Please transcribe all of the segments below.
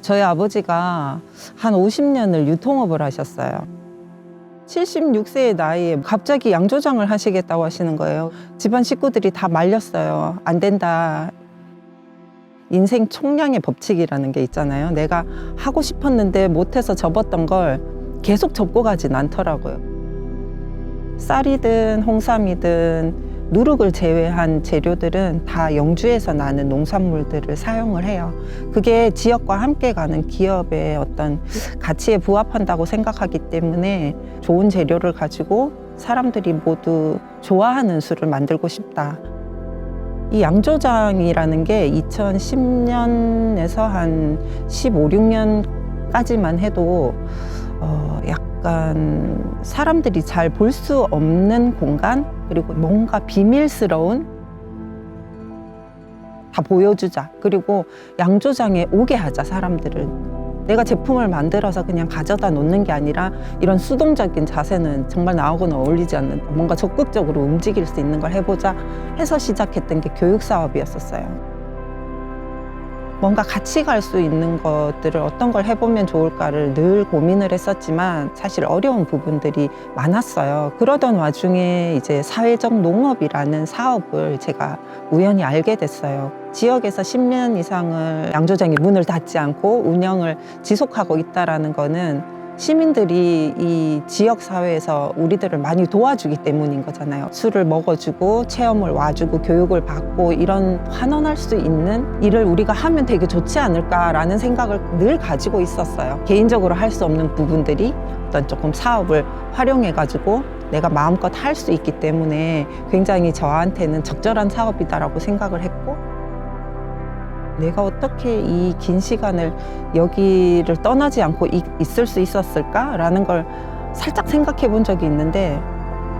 저희 아버지가 한 50년을 유통업을 하셨어요. 76세의 나이에 갑자기 양조장을 하시겠다고 하시는 거예요. 집안 식구들이 다 말렸어요. 안 된다. 인생 총량의 법칙이라는 게 있잖아요. 내가 하고 싶었는데 못해서 접었던 걸 계속 접고 가진 않더라고요. 쌀이든 홍삼이든 누룩을 제외한 재료들은 다 영주에서 나는 농산물들을 사용을 해요. 그게 지역과 함께 가는 기업의 어떤 가치에 부합한다고 생각하기 때문에 좋은 재료를 가지고 사람들이 모두 좋아하는 술을 만들고 싶다. 이 양조장이라는 게 2010년에서 한 15, 16년까지만 해도 어, 약 간 사람들이 잘 볼 수 없는 공간 그리고 뭔가 비밀스러운 다 보여주자 그리고 양조장에 오게 하자 사람들을 내가 제품을 만들어서 그냥 가져다 놓는 게 아니라 이런 수동적인 자세는 정말 나하고는 어울리지 않는 뭔가 적극적으로 움직일 수 있는 걸 해보자 해서 시작했던 게 교육 사업이었었어요. 뭔가 같이 갈 수 있는 것들을 어떤 걸 해보면 좋을까를 늘 고민을 했었지만 사실 어려운 부분들이 많았어요. 그러던 와중에 이제 사회적 농업이라는 사업을 제가 우연히 알게 됐어요. 지역에서 10년 이상을 양조장이 문을 닫지 않고 운영을 지속하고 있다라는 거는 시민들이 이 지역 사회에서 우리들을 많이 도와주기 때문인 거잖아요. 술을 먹어주고 체험을 와주고 교육을 받고 이런 환원할 수 있는 일을 우리가 하면 되게 좋지 않을까라는 생각을 늘 가지고 있었어요. 개인적으로 할 수 없는 부분들이 어떤 조금 사업을 활용해가지고 내가 마음껏 할 수 있기 때문에 굉장히 저한테는 적절한 사업이다라고 생각을 했고 내가 어떻게 이 긴 시간을 여기를 떠나지 않고 이- 있을 수 있었을까라는 걸 살짝 생각해 본 적이 있는데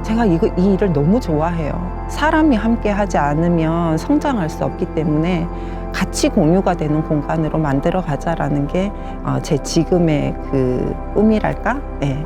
제가 이거, 이 일을 너무 좋아해요. 사람이 함께 하지 않으면 성장할 수 없기 때문에 같이 공유가 되는 공간으로 만들어 가자라는 게 어, 제 지금의 그 꿈이랄까? 네.